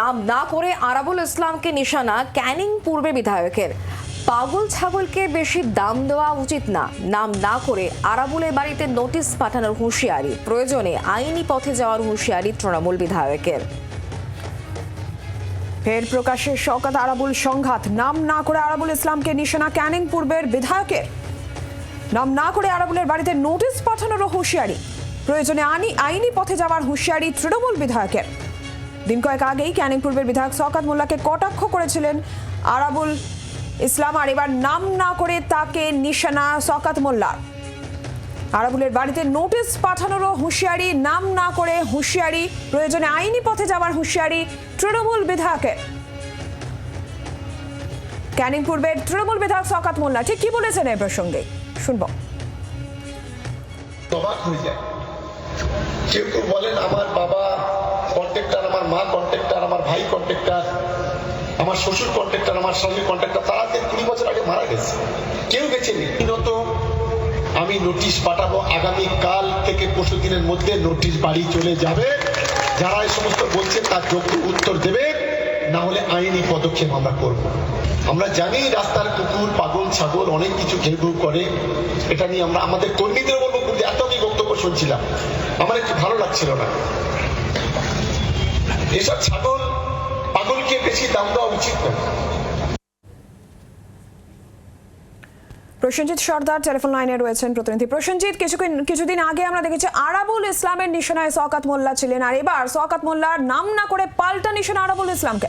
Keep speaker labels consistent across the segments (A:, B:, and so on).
A: নাম না করে আরাবুল ইসলামকে নিশানা ক্যানিং পূর্বে বিধায়কের। পাগল ছাগলকে বেশি দাম দেওয়া উচিত না। নাম না করে আরাবুলের বাড়িতে নোটিশ পাঠানোর হুঁশিয়ারি। প্রয়োজনে আইনি পথে যাওয়ার হুঁশিয়ারি তৃণমূল বিধায়কের।
B: ফের প্রকাশ্যে শওকাত আরাবুল সংঘাত। নাম না করে আরাবুল ইসলামকে নিশানা ক্যানিং পূর্বের বিধায়কের। নাম না করে আরাবুলের বাড়িতে নোটিশ পাঠানোরও হুঁশিয়ারি। প্রয়োজনে আইনি পথে যাওয়ার হুঁশিয়ারি তৃণমূল বিধায়কের। দিন কয়েক আগেই ক্যানিং পূর্বের বিধায়ক সকাত মোল্লাকে কটাক্ষ করেছিলেন আরাবুল ইসলাম, আর এবার নাম না করে তাকে নিশানা সকাত মোল্লা আরাবুলের বাড়িতে নোটিশ পাঠানোরও হুঁশিয়ারি, নাম না করে হুঁশিয়ারি, প্রয়োজনে আইনি পথে যাওয়ার হুঁশিয়ারি তৃণমূল বিধায়কের। ক্যানিং পূর্বের তৃণমূল বিধায়ক সকাত মোল্লা, ঠিক কি বলেছেন এই প্রসঙ্গে? শুনব।
C: হয়ে যায়। কেউ কেউ বলেন, আমার বাবা কন্ট্রাক্টর আমার মা কন্ট্রাক্টর আমার ভাই কন্ট্রাক্টর আমার শ্বশুর কন্ট্রাক্টর আমার স্বামী কন্ট্রাক্টর তারা কুড়ি বছর আগে মারা গেছে। কেউ বেঁচে নেই। আমি নোটিশ পাঠাবো। আগামী কাল থেকে পরশু দিনের মধ্যে নোটিশ বাড়ি চলে যাবে। যারা এই সমস্ত বলছেন তার যোগ্য উত্তর দেবে। না হলে আইনি পদক্ষেপ আমরা করব। আমরা জানি রাস্তার কুকুর পাগল, ছাগল অনেক কিছু ঘেউ করে। এটা নিয়ে আমরা আমাদের কর্মীদের বলব, কিন্তু এত আমি বক্তব্য শুনছিলাম। আমার একটু ভালো লাগছিল না। এসব ছাগল পাগলকে বেশি দাম দেওয়া উচিত না
B: প্রসেনজিৎ সর্দার, টেলিফোন লাইনে রয়েছেন প্রতিনিধি। প্রসেনজিৎ কিছুদিন কিছুদিন আগে আমরা দেখেছি আরাবুল ইসলামের নিশানায় সকাত মোল্লা ছিলেন, আর এবার সকাত মোল্লার নাম না করে পাল্টা নিশানা আরাবুল ইসলামকে।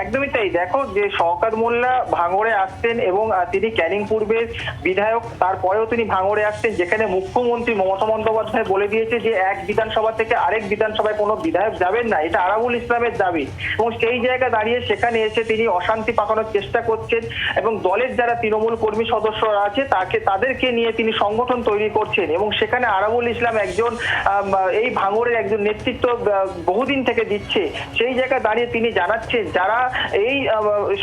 D: একদমই তাই। দেখো যে শওকাত মোল্লা ভাঙড়ে আসতেন এবং তিনি ক্যানিং পূর্বের বিধায়ক, তারপরেও তিনি ভাঙড়ে আসতেন, যেখানে মুখ্যমন্ত্রী মমতা বন্দ্যোপাধ্যায় বলে দিয়েছে যে এক বিধানসভা থেকে আরেক বিধানসভায় কোনো বিধায়ক যাবেন না। এটা আরাবুল ইসলামের দাবি। এবং সেই জায়গা দাঁড়িয়ে সেখানে এসে তিনি অশান্তি পাকানোর চেষ্টা করছেন এবং দলের যারা তৃণমূল কর্মী সদস্যরা আছে, তাকে, তাদেরকে নিয়ে তিনি সংগঠন তৈরি করছেন। এবং সেখানে আরাবুল ইসলাম একজন এই ভাঙড়ের একজন নেতৃত্ব বহুদিন থেকে দিচ্ছে। সেই জায়গায় দাঁড়িয়ে তিনি জানাচ্ছেন, যারা এই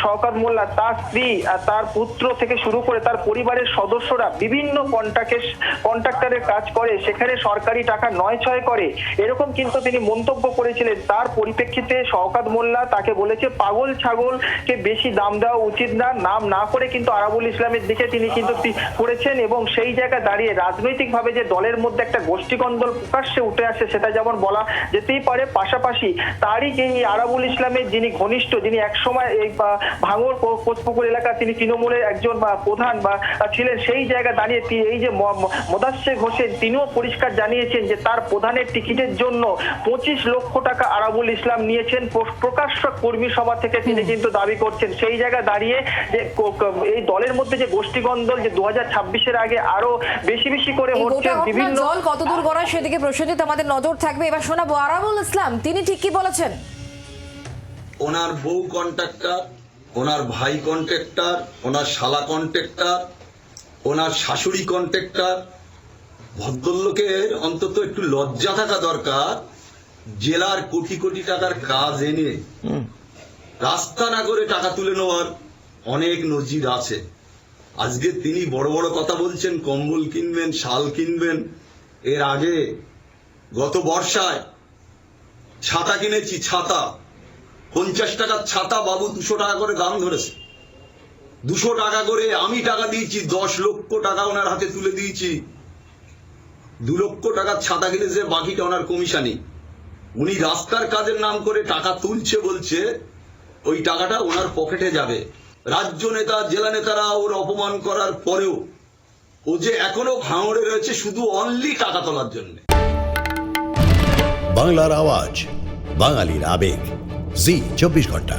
D: শওকাত মোল্লা তার স্ত্রী তার পুত্র থেকে শুরু করে তার পরিবারের সদস্যরা বিভিন্ন কন্ট্রাক্টের কন্ট্রাক্টরের কাজ করে, সেখানে সরকারি টাকা নয় ছয় করে। এরকম কিন্তু তিনি মন্তব্য করেছিলেন। তার পরিপ্রেক্ষিতে শওকাত মোল্লা তাকে বলেছে, পাগল ছাগলকে বেশি দাম দেওয়া উচিত না, নাম না করে কিন্তু আরাবুল ইসলামের দিকে তিনি কিন্তু করেছেন এবং সেই জায়গায় দাঁড়িয়ে রাজনৈতিকভাবে যে দলের মধ্যে একটা গোষ্ঠীকন্দল প্রকাশ্যে উঠে আসে, সেটা যেমন বলা যেতেই পারে। পাশাপাশি তারই যে আরাবুল ইসলামের যিনি ঘনিষ্ঠ, যিনি একসময় এই বা, ভাঙড় কোচপুকুর এলাকা তিনি তৃণমূলের একজন বা, প্রধান বা ছিলেন সেই জায়গা দাঁড়িয়ে এই যে ম- ম- হোসেন তিনিও পরিষ্কার জানিয়েছেন যে তার প্রধানের টিকিটের জন্য পঁচিশ লক্ষ টাকা আরাবুল ইসলাম নিয়েছেন। প্রকাশ্য কর্মী সভা থেকে তিনি কিন্তু দাবি করছেন। সেই জায়গা দাঁড়িয়ে যে এই দলের মধ্যে যে গোষ্ঠীকন্দল যে দু হাজার ছাব্বিশের আগে আরও বেশি বেশি করে হচ্ছে বিভিন্ন
A: জল কতদূর গড়ায় সেদিকে প্রসেনজিৎ আমাদের নজর থাকবে। এবার শোনাবো আরাবুল ইসলাম তিনি ঠিক কি বলেছেন?
E: ওনার বউ কন্ট্রাক্টর ওনার ভাই কন্ট্রাক্টর ওনার শালা কন্ট্রাক্টর ওনার শাশুড়ি কন্ট্রাক্টর। ভদ্রলোকের অন্তত একটু লজ্জা থাকা দরকার জেলার কোটি কোটি টাকার কাজ এনে রাস্তা না করে টাকা তুলে নেওয়ার অনেক নজির আছে। আজকে তিনি বড় বড় কথা বলছেন কম্বল কিনবেন শাল কিনবেন। এর আগে গত বর্ষায় ছাতা কিনেছি ছাতা। পঞ্চাশ টাকার ছাতা বাবু দুশো টাকা করে দাম ধরেছে। দুশো টাকা করে আমি টাকা দিয়েছি, দশ লক্ষ টাকা ওনার হাতে তুলে দিয়েছি। দু লক্ষ টাকার ছাতা কিনেছে, বাকিটা ওনার কমিশনই। উনি রাস্তার কাজের নাম করে টাকা তুলছে বলছে, ওই টাকাটা ওনার পকেটে যাবে। রাজ্য নেতা, জেলা নেতারা ওর অপমান করার পরেও ও যে এখনও ভাঙড়ে রয়েছে শুধু অনলি টাকা তোলার জন্য।
F: বাংলার আওয়াজ, বাঙালির আবেগ। জি চব্বিশ ঘণ্টা।